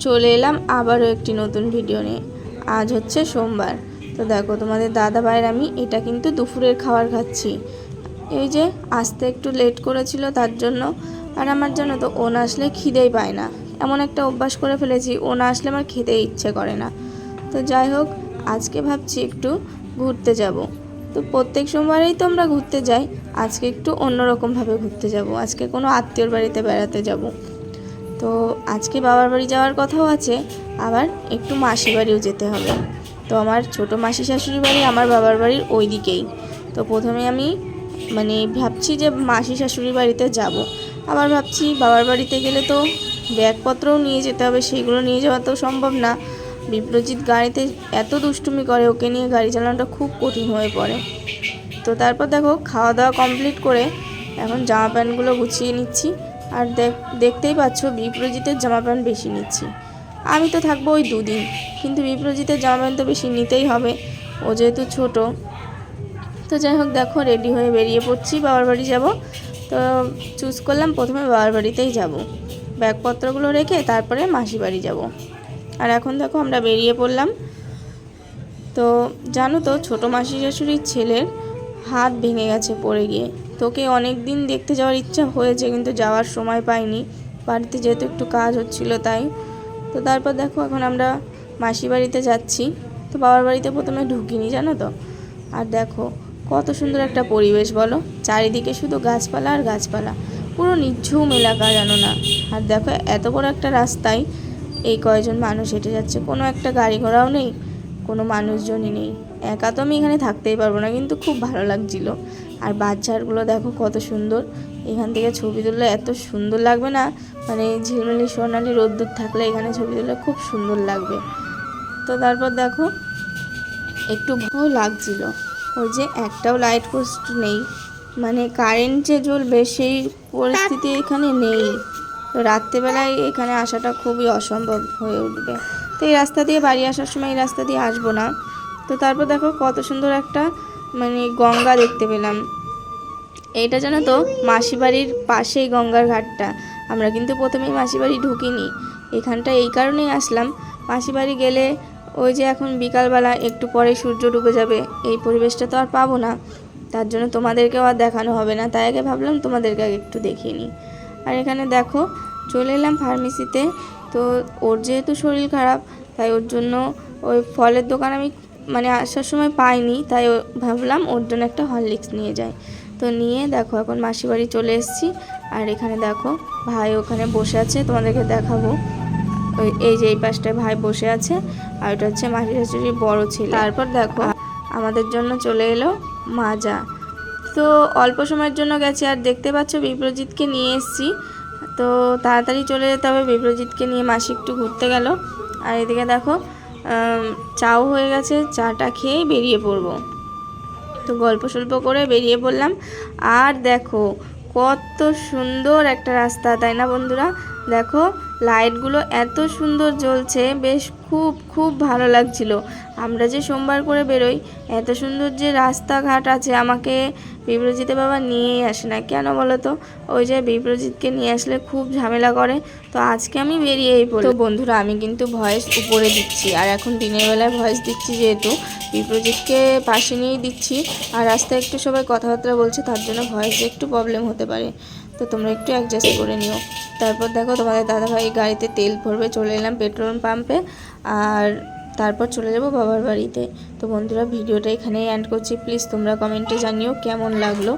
চলে এলাম আবারও একটি নতুন ভিডিও নিয়ে। আজ হচ্ছে সোমবার। তো দেখো, তোমাদের দাদা ভাইয়ের আমি এটা কিন্তু দুপুরের খাবার খাচ্ছি। এই যে, আসতে একটু লেট করেছিল তার জন্য। আর আমার জানো তো, ও না আসলে খিদেই পায় না। এমন একটা অভ্যাস করে ফেলেছি, ও না আসলে আমার খেতে ইচ্ছে করে না। তো যাই হোক, আজকে ভাবছি একটু ঘুরতে যাব। তো প্রত্যেক সোমবারেই তো আমরা ঘুরতে যাই, আজকে একটু অন্যরকমভাবে ঘুরতে যাব। আজকে কোনো আত্মীয়র বাড়িতে বেড়াতে যাব। তো আজকে বাবার বাড়ি যাওয়ার কথাও আছে, আবার একটু মাসি বাড়িও যেতে হবে। তো আমার ছোট মাসি শাশুড়ি বাড়ি আমার বাবার বাড়ির ওই দিকেই তো প্রথমে আমি মানে ভাবছি যে মাসি শাশুড়ি বাড়িতে যাব। আবার ভাবছি বাবার বাড়িতে গেলে তো ব্যাগপত্রও নিয়ে যেতে হবে, সেইগুলো নিয়ে যাওয়া তো সম্ভব না। বিপ্রজিৎ গাড়িতে এত দুষ্টুমি করে, ওকে নিয়ে গাড়ি চালানোটা খুব কঠিন হয়ে পড়ে। তো তারপর দেখো, খাওয়া দাওয়া কমপ্লিট করে এখন জামা প্যান্টগুলো গুছিয়ে নিচ্ছি। আর দেখ, দেখতেই পাচ্ছ বিপ্রজিতের জামা প্যান্ট বেশি নিচ্ছি। আমি তো থাকব ওই দুদিন, কিন্তু বিপ্রজিতের জামা প্যান্ট তো বেশি নিতেই হবে, ও যেহেতু ছোট। তো যাই হোক, দেখো রেডি হয়ে বেরিয়ে পড়ছি, বাবার বাড়ি যাব। তো চুজ করলাম, প্রথমে বাবার বাড়িতেই যাব। ব্যাগপত্রগুলো রেখে তারপরে মাসি বাড়ি যাব। আর এখন দেখো, আমরা বেরিয়ে পড়লাম। তো জানো তো, ছোটো মাসি শাশুড়ির ছেলের হাত ভেঙে গেছে পড়ে গিয়ে। তোকে অনেক দিন দেখতে যাওয়ার ইচ্ছা হয়েছে, কিন্তু যাওয়ার সময় পাইনি। বাড়িতে যেহেতু একটু কাজ হচ্ছিল তাই। তো তারপর দেখো, এখন আমরা মাসি বাড়িতে যাচ্ছি। তো বাবার বাড়িতে প্রথমে ঢুকিনি, জানো তো? আর দেখো, কত সুন্দর একটা পরিবেশ, বলো? চারিদিকে শুধু গাছপালা আর গাছপালা। পুরো নিঝুম এলাকা, জানো না? আর দেখো, এত বড় একটা রাস্তায় এই কয়জন মানুষ হেঁটে যাচ্ছে। কোনো একটা গাড়ি ঘোড়াও নেই। কোনো মানুষজনই নেই। একা তো আমি এখানে থাকতেই পারব না, কিন্তু খুব ভালো লাগছিল। আর বাচ্চারগুলো দেখো কত সুন্দর। এখান থেকে ছবি তুললে এত সুন্দর লাগবে না? মানে ঝিলমিলি, সোনালি রোদ্দুর থাকলে এখানে ছবি তুললে খুব সুন্দর লাগবে। তো তারপর দেখো, একটু ভয় লাগছিল। ওই যে একটাও লাইট পোস্ট নেই। মানে কারেন্ট যে জ্বলবে সেই পরিস্থিতি এখানে নেই। তো রাত্রেবেলায় এখানে আসাটা খুবই অসম্ভব হয়ে উঠবে। তো এই রাস্তা দিয়ে বাড়ি আসার সময় এই রাস্তা দিয়ে আসব না। তো তারপর দেখো কত সুন্দর একটা মানে গঙ্গা দেখতে পেলাম। এইটা জানো তো মাসি বাড়ির পাশেই গঙ্গার ঘাটটা। আমরা কিন্তু প্রথমেই মাসি বাড়ি ঢুকিনি। এখানটা এই কারণেই আসলাম। মাসি বাড়ি গেলে ওই যে এখন বিকালবেলা একটু পরে সূর্য ডুবে যাবে, এই পরিবেশটা তো আর পাবো না। তার জন্য তোমাদেরকেও আর দেখানো হবে না। তাই আগে ভাবলাম তোমাদেরকে আগে একটু দেখিয়ে নিই। আর এখানে দেখো, চলে এলাম ফার্মেসিতে তো ওর যেহেতু শরীর খারাপ তাই ওর জন্য ওই ফলের দোকান আমি মানে আসার সময় পাইনি তাই ও- ভাবলাম ওর জন্য একটা হরলিক্স নিয়ে যাই। তো নিয়ে দেখো এখন মাসি বাড়ি চলে এসেছি আর এখানে দেখো ভাই ওখানে বসে আছে তোমাদেরকে দেখাবো। ওই এই যে এই পাশটায় ভাই বসে আছে আর ওটা হচ্ছে মাসি শাশুড়ির বড় ছেলে। তারপর দেখো। আমাদের জন্য চলে এলো মাজা। তো অল্প সময়ের জন্য গেছি আর দেখতে পাচ্ছ বিপ্রজিৎকে নিয়ে এসেছি। তো তাড়াতাড়ি চলে যেতে হবে। বিপ্রজিৎকে নিয়ে মাসি একটু ঘুরতে গেল। আর এদিকে দেখো চাও হয়ে গেছে, চাটা খেয়েই বেরিয়ে পড়ব। তো গল্প সল্প করে বেরিয়ে পড়লাম। আর দেখো, কত সুন্দর একটা রাস্তা, তাই না বন্ধুরা? দেখো লাইটগুলো এত সুন্দর জ্বলছে, বেশ খুব খুব ভালো লাগছিল। আমরা যে সোমবার করে বেরোই, এত সুন্দর যে রাস্তাঘাট আছে, আমাকে বিপ্রজিতে বাবা নিয়েই আসে না। কেন বলো তো? ওই যে বিপ্রজিৎকে নিয়ে আসলে খুব ঝামেলা করে। তো আজকে আমি বেরিয়েই পড়ি। তো বন্ধুরা, আমি কিন্তু ভয়েস উপরে দিচ্ছি, আর এখন দিনের বেলায় ভয়েস দিচ্ছি যেহেতু, বিপ্রজিৎকে পাশে নিয়েই দিচ্ছি। আর রাস্তায় একটু সবাই কথাবার্তা বলছে, তার জন্য ভয়েসে একটু প্রবলেম হতে পারে। তো তোমরা একটু অ্যাডজাস্ট করে নিও। তারপর দেখো তোমাদের দাদাভাই গাড়িতে তেল ভরবে, চলে এলাম পেট্রোল পাম্পে আর তারপর চলে যাব বাবার বাড়িতে। তো বন্ধুরা ভিডিওটা এখানেই অ্যান্ড করছি। প্লিজ তোমরা কমেন্টে জানিও কেমন লাগল।